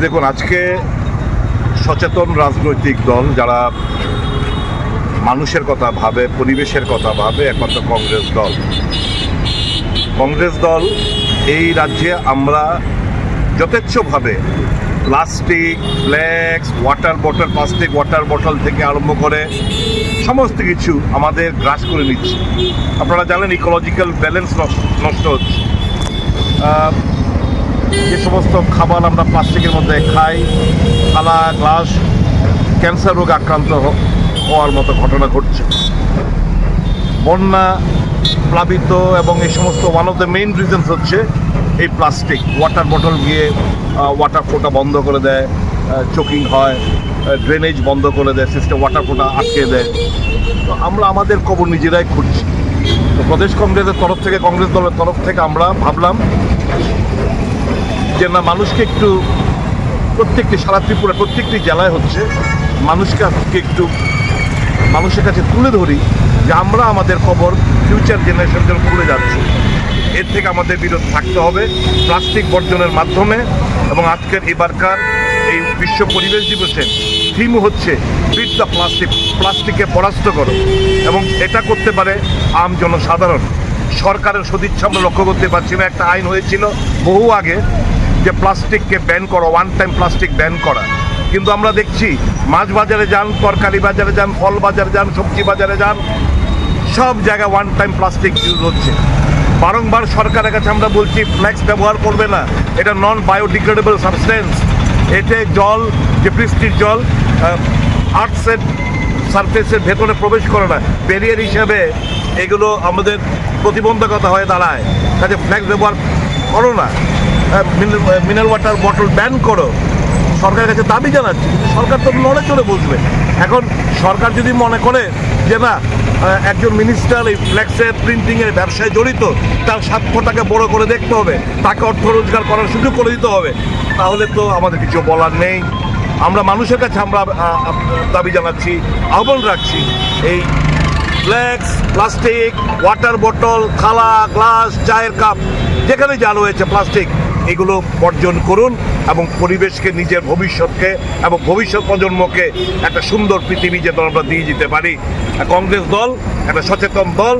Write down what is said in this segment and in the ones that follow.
দেখুন, আজকে সচেতন রাজনৈতিক দল যারা মানুষের কথা ভাবে, পরিবেশের কথা ভাবে, একমাত্র কংগ্রেস দল। কংগ্রেস দল এই রাজ্যে আমরা যথেচ্ছভাবে plastic flex water bottle, plastic water bottle থেকে আরম্ভ করে সমস্ত কিছু আমাদের গ্রাস করে নিচ্ছে। আপনারা জানেন, ইকোলজিক্যাল ব্যালেন্স নষ্ট হচ্ছে। যে সমস্ত খাবার আমরা প্লাস্টিকের মধ্যে খাই, থালা, গ্লাস, ক্যান্সার রোগ আক্রান্ত হওয়ার মতো ঘটনা ঘটছে। বন্যা, প্লাবিত এবং এই সমস্ত one of the main reasons হচ্ছে এই প্লাস্টিক ওয়াটার বটল গিয়ে ওয়াটার ফোটা বন্ধ করে দেয় চোকিং হয় ড্রেনেজ বন্ধ করে দেয় সিস্টেম ওয়াটার ফোটা আটকে দেয়। তো আমরা আমাদের কবর নিজেরাই খুঁজছি। তো প্রদেশ কংগ্রেসের তরফ থেকে, কংগ্রেস দলের তরফ থেকে আমরা ভাবলাম যে না, মানুষকে একটু প্রত্যেকটি সারা ত্রিপুরা প্রত্যেকটি জেলায় হচ্ছে মানুষকে একটু মানুষের কাছে তুলে ধরি যে আমরা আমাদের খবর ফিউচার জেনারেশন জন্য ভুলে যাচ্ছি। এর থেকে আমাদের বিরত থাকতে হবে প্লাস্টিক বর্জনের মাধ্যমে এবং আজকের এবারকার এই বিশ্ব পরিবেশ দিবসের থিম হচ্ছে বিট দ্য প্লাস্টিক প্লাস্টিককে পরাস্ত করো এবং এটা করতে পারে আম জনসাধারণ। সরকারের সদিচ্ছা আমরা লক্ষ্য করতে পারছি না, একটা আইন হয়েছিল বহু আগে যে প্লাস্টিককে ব্যান করো ওয়ান টাইম প্লাস্টিক ব্যান করা। কিন্তু আমরা দেখছি, মাছ বাজারে যান, তরকারি বাজারে যান, ফল বাজারে যান, সবজি বাজারে যান, সব জায়গায় ওয়ান টাইম প্লাস্টিক ইউজ হচ্ছে। বারংবার সরকারের কাছে আমরা বলছি ফ্ল্যাক্স ব্যবহার করবে না। এটা নন বায়োডিগ্রেডেবল সাবস্টেন্স এতে জল, যে বৃষ্টির জল আর্টসের সারফেসের ভেতরে প্রবেশ করে না। ব্যারিয়ার হিসাবে এগুলো আমাদের প্রতিবন্ধকতা হয়ে দাঁড়ায়। কাজে ফ্ল্যাক্স ব্যবহার করো না। মিনারেল ওয়াটার বটল ব্যান করো। সরকারের কাছে দাবি জানাচ্ছি, কিন্তু সরকার তো নড়ে চড়ে বসবে এখন সরকার যদি মনে করে যে না একজন মিনিস্টার এই ফ্ল্যাক্সের প্রিন্টিংয়ের ব্যবসায় জড়িত, তার স্বার্থটাকে বড় করে দেখতে হবে, তাকে অর্থ রোজগার করার সুযোগ করে দিতে হবে, তাহলে তো আমাদের কিছু বলার নেই। আমরা মানুষের কাছে আমরা দাবি জানাচ্ছি, আহ্বান রাখছি, এই ফ্ল্যাক্স প্লাস্টিক ওয়াটার বোতল থালা গ্লাস চায়ের কাপ যেখানে যা রয়েছে প্লাস্টিক এগুলো বর্জন করুন এবং পরিবেশকে, নিজের ভবিষ্যৎকে এবং ভবিষ্যৎ প্রজন্মকে একটা সুন্দর পৃথিবী যেন আমরা দিয়ে যেতে পারি। কংগ্রেস দল একটা সচেতন দল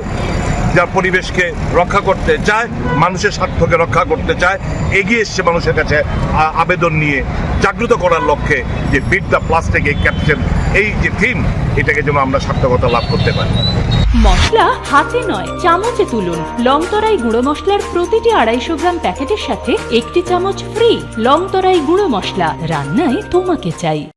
যা পরিবেশকে রক্ষা করতে চায়, মানুষের স্বার্থকে রক্ষা করতে চায়, এগিয়ে এসছে মানুষের কাছে আবেদন নিয়ে জাগ্রত করার লক্ষ্যে যে বিট দ্য প্লাস্টিক এই ক্যাপশন, এই যে থিম এটাকে যেন আমরা সার্থকতা লাভ করতে পারি। মশলা হাতে নয়, চামচে তুলুন। লংতরাই গুঁড়ো মশলার প্রতিটি আড়াইশো গ্রাম প্যাকেটের সাথে একটি চামচ ফ্রি লংতরাই গুঁড়ো মশলা। রান্নায় তোমাকে চাই।